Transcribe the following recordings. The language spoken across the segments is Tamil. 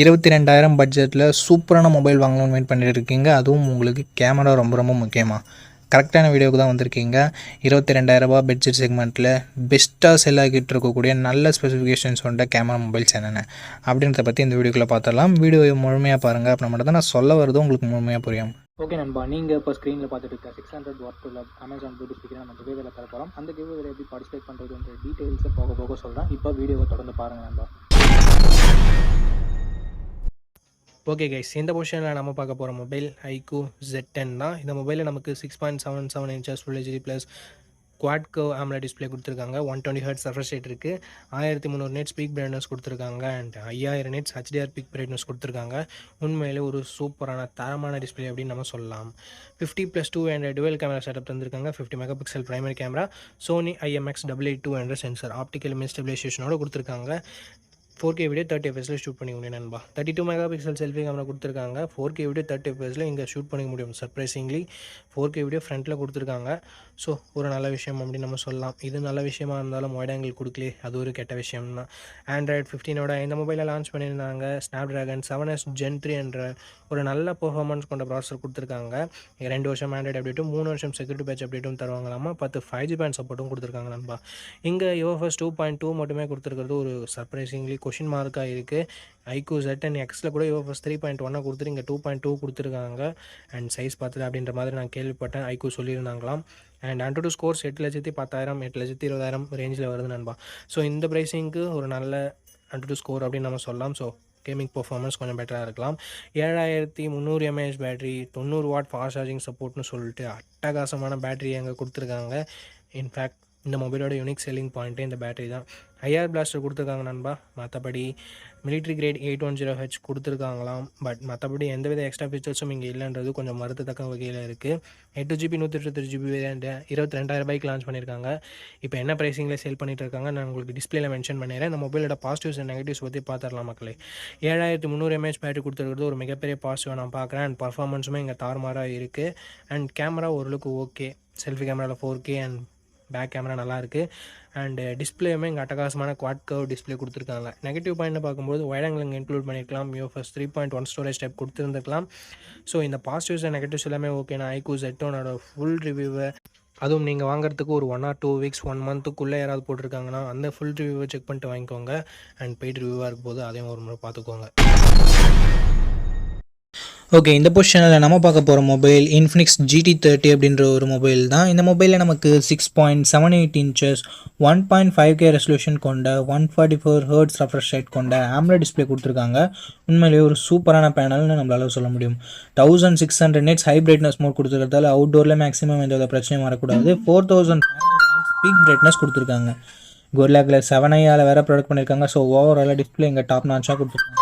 இருபத்தி ரெண்டாயிரம் பட்ஜெட்டில் சூப்பரான மொபைல் வாங்கணும்னு வெயிட் பண்ணிட்டு இருக்கீங்க. அதுவும் உங்களுக்கு கேமரா ரொம்ப ரொம்ப முக்கியமாக கரெக்டான வீடியோக்கு தான் வந்திருக்கீங்க. இருபத்தி ரெண்டாயிரரூபா பட்ஜெட் செக்மெண்ட்டில் பெஸ்ட்டாக செல் ஆகிட்டு இருக்கக்கூடிய நல்ல ஸ்பெசிஃபிகேஷன்ஸ் கொண்ட கேமரா மொபைல்ஸ் என்னென்ன அப்படின்றத பற்றி இந்த வீடியோக்குள்ளே பார்த்தலாம் வீடியோ முழுமையாக பாருங்கள் அப்புறம் மட்டும் தான் நான் சொல்ல வரது உங்களுக்கு முழுமையாக புரியும். ஓகே நண்பா நீங்கள் இப்போ ஸ்க்ரீனில் பார்த்துட்டு இருக்க சிக்ஸ் ஹண்ட்ரட் வாட் உள்ள அமேசான் ப்ளூடூத் ஸ்பீக்கர் நம்ம கிவேவில் தர போகிறோம் அந்த கிவேவில் எப்படி பார்ட்டிசிபேட் பண்ணுறதுன்ற டீட்டெயில்ஸை போக போக சொல்கிறேன் இப்போ வீடியோவை தொடர்ந்து பாருங்கள் நண்பா. ஓகே கைஸ் இந்த பொசிஷனில் நம்ம பார்க்க போகிற மொபைல் ஐக்கூ ஜெட் டென் தான். இந்த மொபைலில் நமக்கு six point seven seven inches full HD plus quad கவ் ஆம்லா டிஸ்பிளே கொடுத்துருக்காங்க. One twenty hertz refresh rate இருக்குது ஆயிரத்தி முந்நூறு நேட் பீக் பிரைட்னஸ் கொடுத்துருக்காங்க. அண்ட் ஐயாயிரம் நெட்ஸ் ஹெச்டிஆர் பீக் பிரைட்னஸ் கொடுத்துருக்காங்க. உண்மையிலே ஒரு சூப்பரான தரமான டிஸ்பிளே அப்படின்னு நம்ம சொல்லலாம். Fifty plus two hundred dual camera setup தந்திருக்காங்க. Fifty megapixel primary camera Sony IMX double eight two hundred sensor optical image ஸ்டெபிலைசேஷனோட கொடுத்துருக்காங்க. ஃபோர் கே வீடியோ தேர்ட்டி எஃப்எஸில் ஷூட் பண்ணிக்க முடியும் நண்பா. Thirty two megapixel selfie camera கொடுத்துருக்காங்க ஃபோர் கே வீடியோ தேர்ட்டி எஃப்எஸில் இங்கே ஷூட் பண்ணிக்க முடியும் சர்ப்ரைசிங்லி ஃபோர் கே வீடியோ ஃப்ரண்ட்டில் கொடுத்துருக்காங்க. ஸோ ஒரு நல்ல விஷயம் அப்படின்னு நம்ம சொல்லலாம். இது நல்ல விஷயமா இருந்தாலும் வைட் ஆங்கிள் கொடுக்கலே அது ஒரு கெட்ட விஷயம் தான் ஆண்ட்ராய்ட் ஃபிஃப்டீனோட இந்த மொபைலை லான்ச் பண்ணியிருந்தாங்க Snapdragon seven S Gen three என்ற ஒரு நல்ல பெர்ஃபார்மன்ஸ் கொண்ட ப்ராசஸர் கொடுத்துருக்காங்க. ரெண்டு வருஷம் ஆண்ட்ராய்டு அப்டேட்டும் மூணு வருஷம் செக்யூரிட்டி பேட்ச் அப்டேட்டும் தருவாங்களாமா? பத்து ஃபைவ் ஜி பேண்ட் சப்போர்ட்டும் கொடுத்துருக்காங்க நண்பா. இங்கே யோஃபஸ் டூ பாயிண்ட் டூ மட்டுமே கொடுத்துருக்கிறது ஒரு சர்ப்ரைசிங்லி கொஷின் மார்க்காக இருக்குது ஐக்யூ ஜெட் அண்ட் எக்ஸில் கூட யோஃபஸ் த்ரீ பாயிண்ட் ஒன்னாக கொடுத்துட்டு இங்கே டூ பாயிண்ட் டூ கொடுத்துருக்காங்க. அண்ட் சைஸ் பார்த்துட்டு அப்படின்ற மாதிரி நான் கேள்விப்பட்டேன். ஐக்கூ சொல்லியிருந்தாங்களாம். அண்ட் அண்ட் டூ ஸ்கோர்ஸ் எட்டு லட்சத்தி பத்தாயிரம் எட்டு லட்சத்தி இருபதாயிரம் ரேஞ்சில் வருது நண்பா. ஸோ இந்த ப்ரைஸிங்க்கு ஒரு நல்ல அண்ட் டூ ஸ்கோர் அப்படின்னு நம்ம சொல்லலாம். ஸோ கேமிங் பர்ஃபார்மன்ஸ் கொஞ்சம் பெட்டராக இருக்கலாம். ஏழாயிரத்தி முந்நூறு எம்ஏஹெச் பேட்டரி தொண்ணூறு வாட் ஃபாஸ்ட் சார்ஜிங் சப்போர்ட்னு சொல்லிட்டு அட்டகாசமான பேட்டரி அங்கே கொடுத்துருக்காங்க. இன்ஃபேக்ட் இந்த மொபைலோட யூனிக் செல்லிங் பாயிண்ட்டே இந்த பேட்டரி தான். ஐஆர் பிளாஸ்டர் கொடுத்துருக்காங்க நண்பா. மற்றபடி military grade eight one zero H கொடுத்துருக்காங்களாம். But மற்றபடி எந்தவித எக்ஸ்ட்ரா ஃபீச்சர்ஸும் இங்கே இல்லைன்றது கொஞ்சம் மறுத்தத்தக்க வகையில் இருக்குது எட்டு ஜிபி நூற்றி இருபத்தி ஜிபி வேரியண்ட் இருபத்தி ரெண்டாயிரம் ரூபாய்க்கு லான்ச் பண்ணியிருக்காங்க. இப்போ என்ன ப்ரைஸிங்கில் சேல் பண்ணிட்டு இருக்காங்க நான் உங்களுக்கு டிஸ்பிளேல மென்ஷன் பண்ணிடுறேன் இந்த மொபைலோட பாசிட்டிவ்ஸ் அண்ட் நெகட்டிவ்ஸ் பற்றி பார்த்துடலாம் மக்களே. ஏழாயிரத்தி முந்நூறு எம்ஏஹெச் பேட்டரி கொடுத்துருக்கிறது ஒரு மிகப்பெரிய பாசிட்டிவாக நான் பார்க்குறேன் அண்ட் பர்ஃபார்மன்ஸுமே இங்கே தார்மாராக இருக்குது அண்ட் கேமரா ஓரளவுக்கு ஓகே செல்ஃபி கேமராவில் four K and back camera நல்லாயிருக்கு. அண்டு டிஸ்பிளேயுமே இங்கே அட்டகாசமான குவாட் கவர் டிஸ்பிளே கொடுத்துருக்காங்க. நெகட்டிவ் பாயிண்ட்டை பார்க்கும்போது வைடாங்கில் இங்கே இன்க்ளூட் பண்ணியிருக்கலாம் UFS three point one storage type கொடுத்துருந்துருக்கலாம். So இந்த பாசிட்டிவ்ஸ் அண்ட் நெகட்டிவ்ஸ் எல்லாமே ஓகே நான் ஐக்கூ செட்டோனோட ஃபுல் ரிவ்யூவை அதுவும் நீங்கள் வாங்குறதுக்கு ஒரு one or two weeks one மந்த்துக்குள்ளே யாராவது போட்டிருக்காங்கன்னா அந்த ஃபுல் ரிவ்யூவை செக் பண்ணிட்டு வாங்கிக்கோங்க. அண்ட் பெய்ட் ரிவ்யூவாக இருக்கும் போது அதையும் ஒரு முறை பார்த்துக்கோங்க. ஓகே இந்த பொசிஷனில் நம்ம பார்க்க போகிற மொபைல் இன்ஃபினிக்ஸ் ஜிடி தேர்ட்டி அப்படின்ற ஒரு மொபைல் தான். இந்த மொபைலில் நமக்கு six point seven eight inches one point five K resolution கொண்ட one forty four hertz refresh rate கொண்ட ஆம்ல டிஸ்பிளே கொடுத்துருக்காங்க. உண்மையிலேயே ஒரு சூப்பரான பேனல்னு நம்மளால சொல்ல முடியும். Thousand six hundred nits high brightness mode கொடுத்துருக்கிறதால அவுட்டோரில் மேக்ஸிமம் எந்த வித பிரச்சனையும் வரக்கூடாது. ஃபோர் தௌசண்ட் பீக் பிரைட்னஸ் கொடுத்துருக்காங்க. கொரில்லா கிளாஸ் செவன் ஐயாவில் வேறு ப்ராடக்ட் பண்ணியிருக்காங்க ஸோ ஓவராலாக டிஸ்பிளே இங்கே டாப் நாச்சாக கொடுத்துருக்காங்க.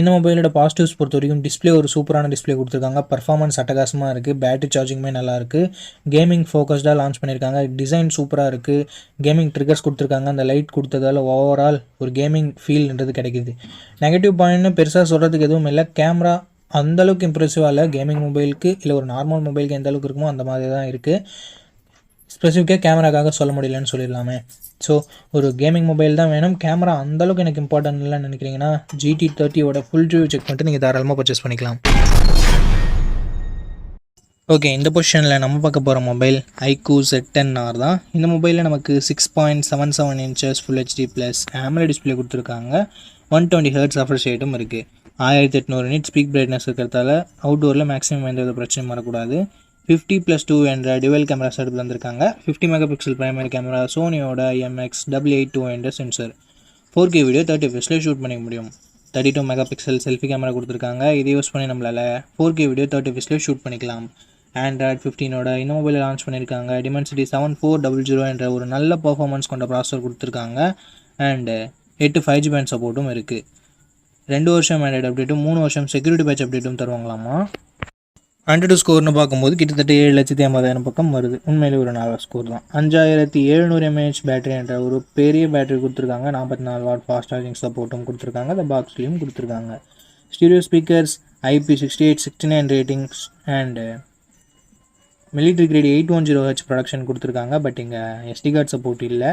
இந்த மொபைலோட பாசிட்டிவ்ஸ் பொறுத்த வரைக்கும் டிஸ்பிளே ஒரு சூப்பரான டிஸ்பிளே கொடுத்துருக்காங்க. பர்ஃபார்மன்ஸ் அட்டகாசமாக இருக்குது பேட்டரி சார்ஜிங்குமே நல்லா இருக்குது கேமிங் ஃபோக்கஸ்டாக லான்ச் பண்ணியிருக்காங்க டிசைன் சூப்பராக இருக்குது கேமிங் ட்ரிகர்ஸ் கொடுத்துருக்காங்க. அந்த லைட் கொடுத்ததால ஓவரால் ஒரு கேமிங் ஃபீல்ன்றது கிடைக்கிது. நெகட்டிவ் பாயிண்ட்னு பெருசாக சொல்கிறதுக்கு எதுவும் இல்லை. கேமரா அந்தளவுக்கு இம்ப்ரெசிவாக இல்லை. கேமிங் மொபைலுக்கு இல்லை ஒரு நார்மல் மொபைலுக்கு எந்த அளவுக்கு இருக்குமோ அந்த மாதிரி தான் இருக்குது ஸ்பெசிஃபிக்காக கேமராக்காக சொல்ல முடியலன்னு சொல்லிடலாமே. ஸோ ஒரு கேமிங் மொபைல் தான் வேணும். கேமரா அந்தளவுக்கு எனக்கு இம்பார்ட்டன்ட் இல்லைன்னு நினைக்கிறீங்கன்னா ஜிடி தேர்ட்டியோட ஃபுல் ரிவ்யூ செக் பண்ணிட்டு நீங்கள் தாராளமாக பர்ச்சேஸ் பண்ணிக்கலாம். ஓகே இந்த பொசிஷனில் நம்ம பார்க்க போகிற mobile iQOO Z ten R தான். இந்த மொபைலில் நமக்கு six point seven seven inches full HD plus AMOLED display கொடுத்துருக்காங்க. ஒன் டுவெண்ட்டி ஹர்ட்ஸ் ரெஃப்ரெஷ் ரேட்டும் இருக்குது ஆயிரத்தி எட்நூறு நிட் ஸ்பீக் பிரைட்னஸ் இருக்கிறதால அவுட்டோரில் மேக்ஸிமம் எந்த வித பிரச்சனையும் வரக்கூடாது. ஃபிஃப்டி ப்ளஸ் டூ என்ற டிவல் கேமரா செட்டப் வந்திருக்காங்க. Fifty mega pixel primary camera சோனியோட MX double eight two என்ற sensor four K video thirty ஃபெஸ்ட்டில் shoot பண்ணிக்க முடியும். Thirty two mega pixel selfie camera கொடுத்துருக்காங்க. இதை யூஸ் பண்ணி நம்மளால் ஃபோர் கே வீடியோ தேர்ட்டி ஃபெஸ்ட்டில் ஷூட் பண்ணிக்கலாம். ஆண்ட்ராய்ட் ஃபிஃப்டீனோட இந்த மொபைலை லான்ச் பண்ணியிருக்காங்க Dimensity seven four double zero என்ற ஒரு நல்ல பர்ஃபார்மன்ஸ் கொண்ட ப்ராசஸர் கொடுத்துருக்காங்க. அண்டு எட்டு ஃபைவ் ஜி பேண்ட் சப்போர்ட்டும் இருக்குது ரெண்டு வருஷம் ஆண்ட்ராய்டு அப்டேட்டும் மூணு வருஷம் செக்யூரிட்டி பேட்ச் அப்டேட்டும் தருவாங்களாமா ஹண்ட்ரட் ஸ்கோர்னு பார்க்கும்போது கிட்டத்தட்ட ஏழு லட்சத்தி ஐம்பதாயிரம் பக்கம் வருது. உண்மையிலே ஒரு நல்ல ஸ்கோர் தான். அஞ்சாயிரத்தி எழுநூறு எம்ஏஹெச் பேட்டரி என்ற ஒரு பெரிய பேட்டரி கொடுத்துருக்காங்க. நாற்பத்தி நாலு வாட் ஃபாஸ்ட் சார்ஜிங் சப்போர்ட்டும் கொடுத்துருக்காங்க. அந்த பாக்ஸ்லேயும் கொடுத்துருக்காங்க. Stereo speakers IP sixty eight sixty nine ratings and military grade eight one zero H protection கொடுத்துருக்காங்க. பட் இங்கே எஸ்டி கார்டு சப்போர்ட் இல்லை.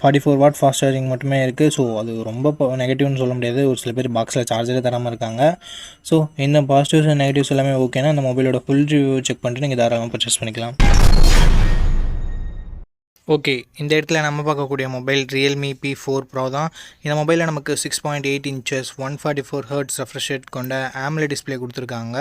Forty four watt fast charging மட்டுமே இருக்குது ஸோ அது ரொம்ப நெகட்டிவ்னு சொல்ல முடியாது. ஒரு சில பேர் பாக்ஸில் சார்ஜரே தராமல் இருக்காங்க. ஸோ இந்த பாசிட்டிவ்ஸ் அண்ட் நெகட்டிவ்ஸ் எல்லாமே ஓகேனா அந்த மொபைலோட ஃபுல் ரிவ்யூ செக் பண்ணிட்டு நீங்கள் தாராளமாக பர்ச்சேஸ் பண்ணிக்கலாம். ஓகே இந்த இடத்துல நம்ம பார்க்கக்கூடிய mobile Realme P four pro தான். இந்த மொபைலில் நமக்கு six point eight inches one forty four hertz refresh rate கொண்ட ஆம்லே டிஸ்பிளே கொடுத்துருக்காங்க.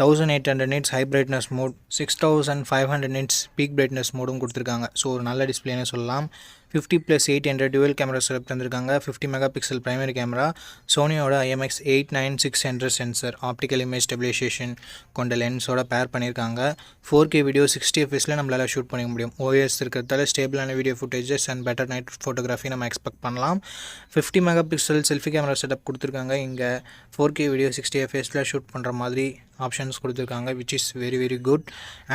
Thousand eight hundred nits high brightness mode six thousand five hundred nits peak brightness மோடும் கொடுத்துருக்காங்க. ஸோ ஒரு நல்ல டிஸ்பிளேனே சொல்லலாம். ஃபிஃப்டி ப்ளஸ் எயிட் என்ற டுவெல் கேமரா செலக்ட் தந்திருக்காங்க. Fifty mega pixel primary camera சோனியோட IMX eight nine six என்ற சென்சர் ஆப்டிக்கல் இமேஜ் ஸ்டெபிலைசேஷன் கொண்ட லென்ஸோட பேர் பண்ணியிருக்காங்க ஃபோர் கே வீடியோ சிக்ஸ்டி எஃப்எஸில் நம்மளால் ஷூட் பண்ணிக்க முடியும். ஓஎஸ் இருக்கிறதால ஸ்டேபிளான video footages and better night photography நம்ம எக்ஸ்பெக்ட் பண்ணலாம். Fifty mega pixel selfie camera setup கொடுத்துருக்காங்க. இங்கே ஃபோர் கே வீடியோ சிக்ஸ்டி எஃப்எஸில் ஷூட் பண்ணுற மாதிரி ஆப்ஷன்ஸ் கொடுத்துருக்காங்க which is very very good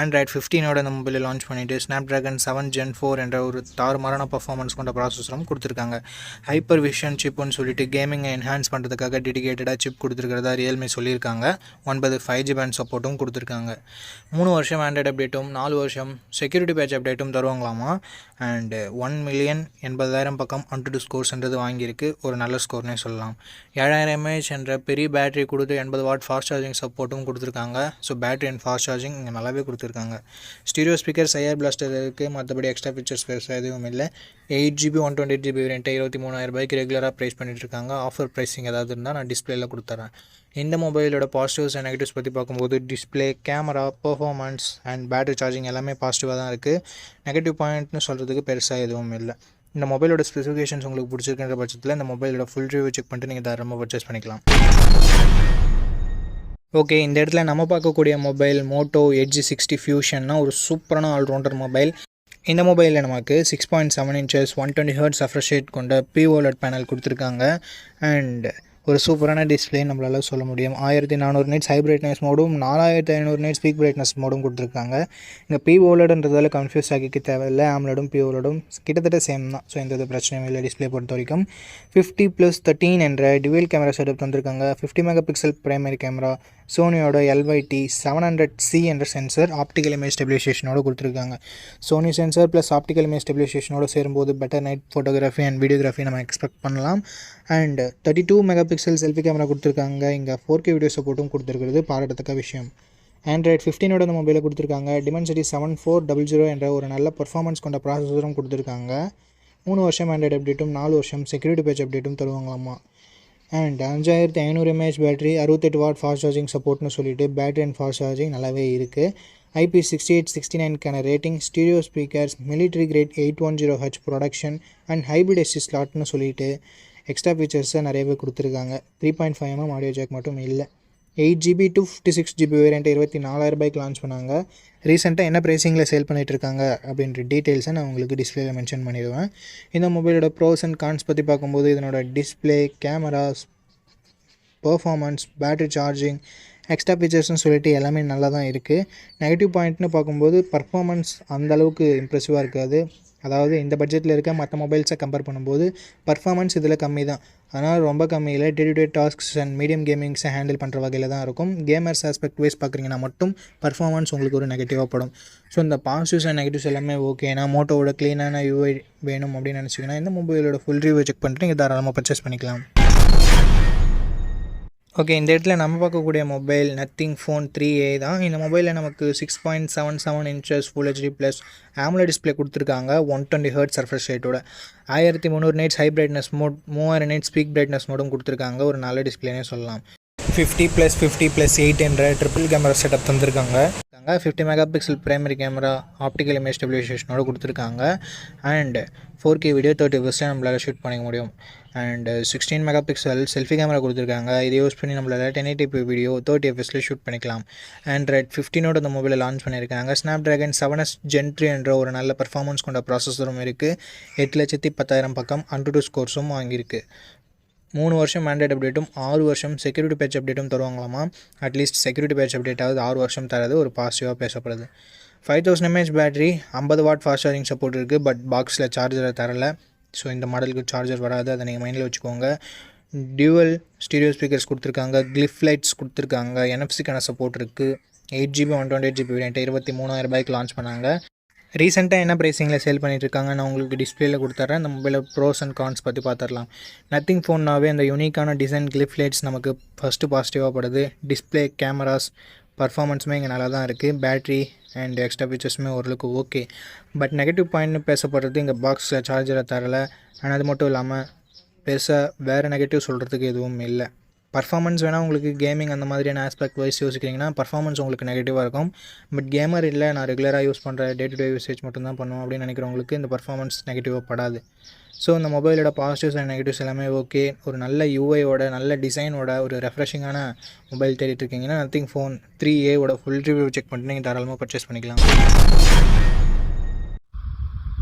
Android ஃபிஃப்டீனோட இந்த மொபைலில் லான்ச் பண்ணிவிட்டு Snapdragon seven gen four என்ற ஒரு தாறுமாறான பர்ஃபார்மன்ஸ் கொண்ட ப்ராசஸரும் கொடுத்துருக்காங்க. ஹைப்பர் விஷன் சிப்னு சொல்லிட்டு கேமிங்கை என்ஹான்ஸ் பண்ணுறதுக்காக டெடிகேட்டடாக சிப் கொடுத்துருக்கிறதா ரியல்மி சொல்லியிருக்காங்க. ஒன்பது ஃபைவ் ஜி பேண்ட் சப்போர்ட்டும் கொடுத்துருக்காங்க. மூணு வருஷம் ஆண்ட்ராய்டு அப்டேட்டும் நாலு வருஷம் செக்யூரிட்டி பேட்ச் அப்டேட்டும் தருவாங்களாமா? அண்டு ஒன் மில்லியன் எண்பதாயிரம் பக்கம் அன்டு ஸ்கோர்ஸ்ன்றது வாங்கியிருக்கு. ஒரு நல்ல ஸ்கோர்னே சொல்லலாம். ஏழாயிரம் எம்ஏஹெச் என்ற பெரிய பேட்டரி கொடுத்து எண்பது வாட் ஃபாஸ்ட் சார்ஜிங் சப்போர்ட்டும் கொடுத்துருக்காங்க. So battery and fast charging இங்கே நல்லாவே கொடுத்துருக்காங்க. ஸ்டீரியோ ஸ்பீக்கர் ஐஆர் பிளாஸ்டர் இருக்குது மற்றபடி எக்ஸ்ட்ரா ஃபீச்சர்ஸ் பெருசாக எதுவும் இல்லை. Eight GB one twenty GB வேரியண்ட்டை இருபத்தி மூணாயிரம் ரூபாய்க்கு ரெகுலராக ப்ரைஸ் பண்ணிட்டுருக்காங்க. ஆஃபர் ப்ரைஸிங் ஏதாவது இருந்தால் நான் டிஸ்பிளேல கொடுத்துறேன் இந்த மொபைலோட பாசிட்டிவ்ஸ் அண்ட் நெகட்டிவ்ஸ் பற்றி பார்க்கும்போது display camera performance and battery charging எல்லாமே பாசிட்டிவாக தான் இருக்குது நெகட்டிவ் பாயிண்ட்னு சொல்கிறதுக்கு பெருசாக எதுவும் இல்லை. இந்த மொபைலோட ஸ்பெசிஃபிகேஷன்ஸ் உங்களுக்கு பிடிச்சிருக்கிற பட்சத்தில் இந்த மொபைலோட ஃபுல் ரிவ்யூ செக் பண்ணிட்டு நீங்கள் தாராளமாக பர்ச்சேஸ் பண்ணிக்கலாம். ஓகே இந்த இடத்துல நம்ம பார்க்கக்கூடிய மொபைல் மோட்டோ எட்ஜி சிக்ஸ்டி ஃபியூஷன்னா ஒரு சூப்பரான ஆல்ரவுண்டர் மொபைல் இந்த மொபைலில் நமக்கு six point seven inches one twenty hertz refresh rate கொண்ட பிஓலட் பேனல் கொடுத்துருக்காங்க. அண்ட் ஒரு சூப்பரான டிஸ்பிளே நம்மளால் சொல்ல முடியும். ஆயிரத்தி நானூறு நைட்ஸ் ஹை பிரைட்னஸ் மோடும் நாலாயிரத்தி ஐநூறு நைட்ஸ் பீக் பிரைட்னஸ் மோடும் கொடுத்துருக்காங்க. இங்கே பி ஓலடுன்றதால கன்ஃபியூஸ் ஆகிக்க தேவையில்லை. ஆம்லடும் பி ஓலடும் கிட்டத்தட்ட சேம் தான். ஸோ எந்த பிரச்சனையும் இல்லை டிஸ்பிளே பொறுத்த வரைக்கும். ஃபிஃப்டி ப்ளஸ் தேர்ட்டீன் என்ற டிவெல் கேமரா செட்டப் தந்திருக்காங்க. Fifty mega pixel primary camera சோனியோட LYT seven hundred C என்ற சென்சர் ஆப்டிக்கல் இமேஜ் ஸ்டெபிலைசேஷனோட கொடுத்துருக்காங்க. Sony sensor plus optical image ஸ்டெபிலைசேஷனோட சேரும்போது better night photography and videography நம்ம எக்ஸ்பெக்ட் பண்ணலாம். And thirty two mega pixel selfie camera கொடுத்துருக்காங்க. இங்கே ஃபோர் கே வீடியோ சப்போர்ட்டும் கொடுத்துருக்கிறது பாராட்டத்தக்க விஷயம். ஆண்ட்ராய்ட் ஃபிஃப்டீனோட அந்த மொபைலை கொடுத்துருக்காங்க. Dimensity seven four double zero என்ற ஒரு நல்ல பர்ஃபார்மன்ஸ் கொண்ட ப்ராசஸரும் கொடுத்துருக்காங்க. மூணு வருஷம் ஆண்ட்ராய்டு அப்டேட்டும் நாலு வருஷம் செக்யூரிட்டி பேஜ் அப்டேட்டும் தருவாங்களாமா? அண்ட் அஞ்சாயிரத்தி ஐநூறு எம்ஏஹெச் பேட்டரி அறுபத்தெட்டு வாட் ஃபாஸ்ட் சார்ஜிங் சப்போர்ட்னு சொல்லிட்டு பேட்டரி அண்ட் ஃபாஸ்ட் சார்ஜிங் நல்லாவே இருக்குது IP sixty eight sixty நைன்க்கான rating stereo speakers military grade eight one zero H protection and hybrid SD ஸ்லாட்னு சொல்லிட்டு எக்ஸ்ட்ரா ஃபீச்சர்ஸை நிறையவே கொடுத்துருக்காங்க. Three point five mm audio jack மட்டும் இல்லை. Eight GB two fifty six GB variant இருபத்தி நாலாயிரரூபாய்க்கு லான்ச் பண்ணாங்க. ரீசெண்டாக என்ன ப்ரைஸிங்கில் சேல் பண்ணிகிட்டு இருக்காங்க அப்படின்ற டீட்டெயில்ஸை நான் உங்களுக்கு டிஸ்பிளேல மென்ஷன் பண்ணிடுவேன். இந்த மொபைலோட ப்ரோஸ் அண்ட் கான்ஸ் பற்றி பார்க்கும்போது இதனோட display cameras performance battery charging extra ஃபீச்சர்ஸ்னு சொல்லிட்டு எல்லாமே நல்லா தான் இருக்குது நெகட்டிவ் பாயிண்ட்னு பார்க்கும்போது பர்ஃபார்மன்ஸ் அந்த அளவுக்கு இம்ப்ரெசிவாக இருக்காது. அதாவது இந்த பட்ஜெட்டில் இருக்க மற்ற மொபைல்ஸை கம்பேர் பண்ணும்போது பர்ஃபார்மன்ஸ் இதில் கம்மி தான் ஆனால் ரொம்ப கம்மியில் day to day tasks and medium கேமிங்ஸை handle பண்ணுற வகையில் தான் இருக்கும். கேமர்ஸ் ஆஸ்பெக்ட் வைஸ் பார்க்குறீங்கன்னா மட்டும் பர்ஃபார்மன்ஸ் உங்களுக்கு ஒரு நெகட்டிவாக படும். ஸோ இந்த பாசிட்டிவ்ஸ் அண்ட் நெகட்டிவ்ஸ் எல்லாமே ஓகே நான் மோட்டோவோட க்ளீனான யூஐ வேணும் அப்படின்னு நினச்சிங்கன்னா இந்த மொபைலோட ஃபுல் ரிவ்யூ செக் பண்ணிட்டு நீங்கள் தாராளமாக பர்ச்சேஸ் பண்ணிக்கலாம். ஓகே இந்த இடத்துல நம்ம பார்க்கக்கூடிய mobile Nothing Phone three A தான். இந்த மொபைலில் நமக்கு six point seven seven inches full HD plus AMOLED display கொடுத்துருக்காங்க ஒன் டுவெண்ட்டி ஹர்ட் சர்ஃபஸ் ரேட்டோட ஆயிரத்தி முந்நூறு நைட்ஸ் ஹை பிரைட்னஸ் மோட் மூவாயிரம் நைட் ஸ்பீக் பிரைட்னஸ் மோடும் கொடுத்துருக்காங்க. ஒரு நல்ல டிஸ்பிளேனே சொல்லலாம். Fifty plus fifty plus eight என்ற ட்ரிபிள் கேமரா செட்டப் தந்திருக்காங்க. Fifty mega pixel primary camera optical image ஸ்டெபிலைசேஷனோட கொடுத்துருக்காங்க. And four K video thirty fps நம்மளால் ஷூட் பண்ணிக்க முடியும். And sixteen mega pixel selfie camera கொடுத்துருக்காங்க. இதை யூஸ் பண்ணி நம்மளால் டென் எயிட்டி வீடியோ தேர்ட்டி எஃப்எஸில் ஷூட் பண்ணிக்கலாம். ஆண்ட்ராய்ட் ஃபிஃப்டீனோட அந்த மொபைலை லான்ச் பண்ணியிருக்காங்க. Snapdragon seven S gen three என்ற ஒரு நல்ல பர்ஃபார்மன்ஸ் கொண்ட ப்ராசஸரும் இருக்குது எட்டு லட்சத்தி பத்தாயிரம் பக்கம் அண்ட்ரூ டூ ஸ்கோர்ஸும் வாங்கியிருக்கு. மூணு வருஷம் மேண்டேட் அப்டேட்டும் ஆறு வருஷம் செக்யூரிட்டி பேட்ச் அப்டேட்டும் தருவாங்களாமா? அட்லீஸ்ட் செக்யூரிட்டி பேட்ச் அப்டேட்டாவது ஆறு வருஷம் தரது ஒரு பாசிட்டிவாக பேசப்படுது. ஃபைவ் தௌசண்ட் எம்ஏஹெச் பேட்டரி ஐம்பது வாட் ஃபாஸ்ட் சார்ஜிங் சப்போர்ட் இருக்குது பட் பாக்ஸில் சார்ஜரை தரல. ஸோ இந்த மாடலுக்கு சார்ஜர் வராது அதை நீங்கள் மைண்டில் வச்சுக்கோங்க. டியூவல் ஸ்டீரியோ ஸ்பீக்கர்ஸ் கொடுத்துருக்காங்க கிளிஃப் லைட்ஸ் கொடுத்துருக்காங்க என்எஃப்சிக்கான சப்போர்ட் இருக்குது eight GB one twenty eight GB வேண்டிய இருபத்தி மூணாயிரம் ரூபாய்க்கு லான்ச் பண்ணாங்க. ரீசெண்டாக என்ன ப்ரைஸிங்கில் சேல் பண்ணிகிட்ருக்காங்க நான் உங்களுக்கு டிஸ்பிளேயில் கொடுத்துட்றேன் அந்த மொபைலில் ப்ரோஸ் அண்ட் கான்ஸ் பற்றி பார்த்துடலாம் நத்திங் ஃபோன்னாவே அந்த யூனிக்கான டிசைன் கிளிப் லைட்ஸ் நமக்கு ஃபஸ்ட்டு பாசிட்டிவாக படுது. டிஸ்பிளே கேமராஸ் பர்ஃபார்மன்ஸுமே இங்கே நல்லா தான் இருக்குது பேட்ரி அண்ட் எக்ஸ்ட்ரா ஃபீச்சர்ஸுமே ஓரளவுக்கு ஓகே பட் நெகட்டிவ் பாயிண்ட்னு பேசப்படுறது இங்கே பாக்ஸில் சார்ஜரை தரலை. ஆனால் அது மட்டும் இல்லாமல் பெருசாக வேறு நெகட்டிவ் சொல்கிறதுக்கு எதுவும் இல்லை. பர்ஃபார்மன்ஸ் வேணால் உங்களுக்கு கேமிங் அந்த மாதிரியான ஆஸ்பெக்ட் வைஸ் யோசிக்கிறீங்கன்னா பர்ஃபார்மன்ஸ் உங்களுக்கு நெகட்டிவாக இருக்கும். பட் கேமர் இல்லை நான் ரெகுலராக யூஸ் பண்ணுற டே டு டே யூசேஜ் மட்டும்தான் பண்ணுவோம் அப்படின்னு நினைக்கிறவங்களுக்கு இந்த பர்ஃபார்மன்ஸ் நெகட்டிவாக படாது. ஸோ இந்த மொபைலோட பாசிட்டிவ்ஸ் அண்ட் நெகட்டிவ்ஸ் எல்லாமே ஓகே ஒரு நல்ல யூஐயோட நல்ல டிசைனோட ஒரு ரெஃப்ரெஷிங்கான மொபைல் தேடிட்டு இருக்கீங்கன்னா நத்திங் ஃபோன் த்ரீ ஏவோட ஃபுல் ரிவ்யூ செக் பண்ணிட்டு நீங்கள் தாராளமாக பர்ச்சேஸ் பண்ணிக்கலாம்.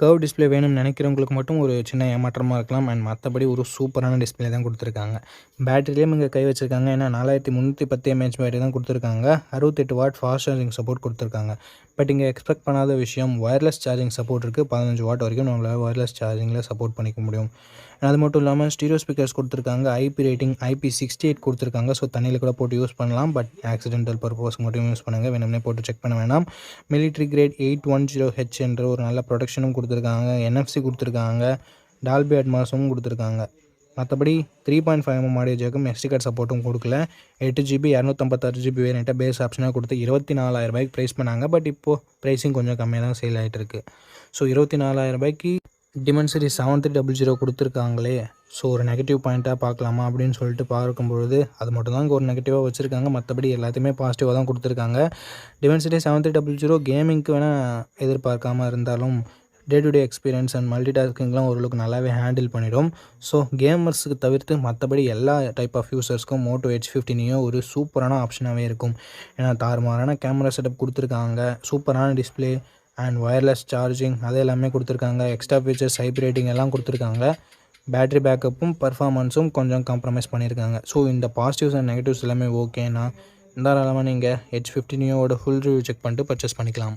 கர்வ் டிஸ்பிளே வேணும்னு நினைக்கிறவங்களுக்கு மட்டும் ஒரு சின்ன ஏமாற்றமாக இருக்கலாம். அண்ட் மற்றபடி ஒரு சூப்பரான டிஸ்பிளே தான் கொடுத்துருக்காங்க. பேட்டரியிலையும் இங்கே கை வச்சிருக்காங்க. ஏன்னா நாலாயிரத்தி முந்நூற்றி பத்து எம்ஏஹெச் பேட்டரி தான் கொடுத்துருக்காங்க. அறுபத்தெட்டு வாட் ஃபாஸ்ட் சார்ஜிங் சப்போர்ட் கொடுத்துருக்காங்க. பட் இங்கே எக்ஸ்பெக்ட் பண்ணாத விஷயம் ஒயர்லெஸ் சார்ஜிங் சப்போர்ட் இருக்குது பதினஞ்சு வாட் வரைக்கும் நம்மளால் ஒயர்லெஸ் சார்ஜிங்கில் சப்போர்ட் பண்ணிக்க முடியும். அது மட்டும் இல்லாமல் ஸ்டீரியோ ஸ்பீக்கர்ஸ் கொடுத்துருக்காங்க. IP rating IP sixty eight கொடுத்துருக்காங்க. ஸோ தண்ணியில் கூட போட்டு யூஸ் பண்ணலாம். பட் ஆக்சிடென்டல் பர்பஸ் மட்டும் யூஸ் பண்ணுங்கள் வேணும்னே போட்டு செக் பண்ண வேணாம். Military grade eight one zero H என்ற ஒரு நல்ல ப்ரொடெக்ஷனும் கொடுத்துருக்காங்க என்எஃப்சி கொடுத்துருக்காங்க டால்பி அட்மாஸும் கொடுத்துருக்காங்க. மற்றபடி three point five mm audio ஜேக்கும் எஸ்டி கார்டு சப்போர்ட்டும் கொடுக்கல. எட்டு ஜிபி இரநூத்தம்பத்தாறு ஜிபி வேரியண்ட்டை பேஸ் ஆப்ஷனாக கொடுத்து இருபத்தி நாலாயிரம் ரூபாய்க்கு ப்ரைஸ் பண்ணாங்க. பட் இப்போது ப்ரைஸிங் கொஞ்சம் கம்மியாக தான் சேல் ஆகிட்டு இருக்கு. ஸோ இருபத்தி நாலாயிரம் ரூபாய்க்கு Dimensity seven three double zero கொடுத்துருக்காங்களே. So ஒரு நெகட்டிவ் பாயிண்ட்டாக பார்க்கலாமா அப்படின்னு சொல்லிட்டு பார்க்கும்பொழுது அது மட்டும் தான் ஒரு நெகட்டிவாக வச்சுருக்காங்க. மற்றபடி எல்லாத்தையுமே பாசிட்டிவாக தான் கொடுத்துருக்காங்க. Dimensity seven three double zero கேமிங்க்கு வேணால் எதிர்பார்க்காம இருந்தாலும் day to day experience and multi டாஸ்கிங்லாம் ஓரளவுக்கு நல்லாவே ஹேண்டில் பண்ணிடும். ஸோ கேமர்ஸுக்கு தவிர்த்து மற்றபடி எல்லா டைப் ஆஃப் யூசர்ஸ்க்கும் மோட்டோ ஹெச் ஃபிஃப்டினையும் ஒரு சூப்பரான ஆப்ஷனாகவே இருக்கும். ஏன்னா தாறுமாறான கேமரா செட்டப் கொடுத்துருக்காங்க சூப்பரான டிஸ்ப்ளே அண்ட் ஒயர்லெஸ் சார்ஜிங் அது எல்லாமே கொடுத்துருக்காங்க. எக்ஸ்ட்ரா ஃபீச்சர்ஸ் ஹைப்ரேட்டிங் எல்லாம் கொடுத்துருக்காங்க. பேட்டரி பேக்கப்பும் பர்ஃபார்மன்ஸும் கொஞ்சம் காம்ப்ரமைஸ் பண்ணியிருக்காங்க ஸோ இந்த பாசிட்டிவ்ஸ் அண்ட் நெகட்டிவ்ஸ் எல்லாமே ஓகேனா தாராளமாக நீங்கள் ஹெச் ஃபிஃப்டினியோட ஃபுல் ரிவ்யூ செக் பண்ணிட்டு பர்ச்சேஸ் பண்ணிக்கலாம்.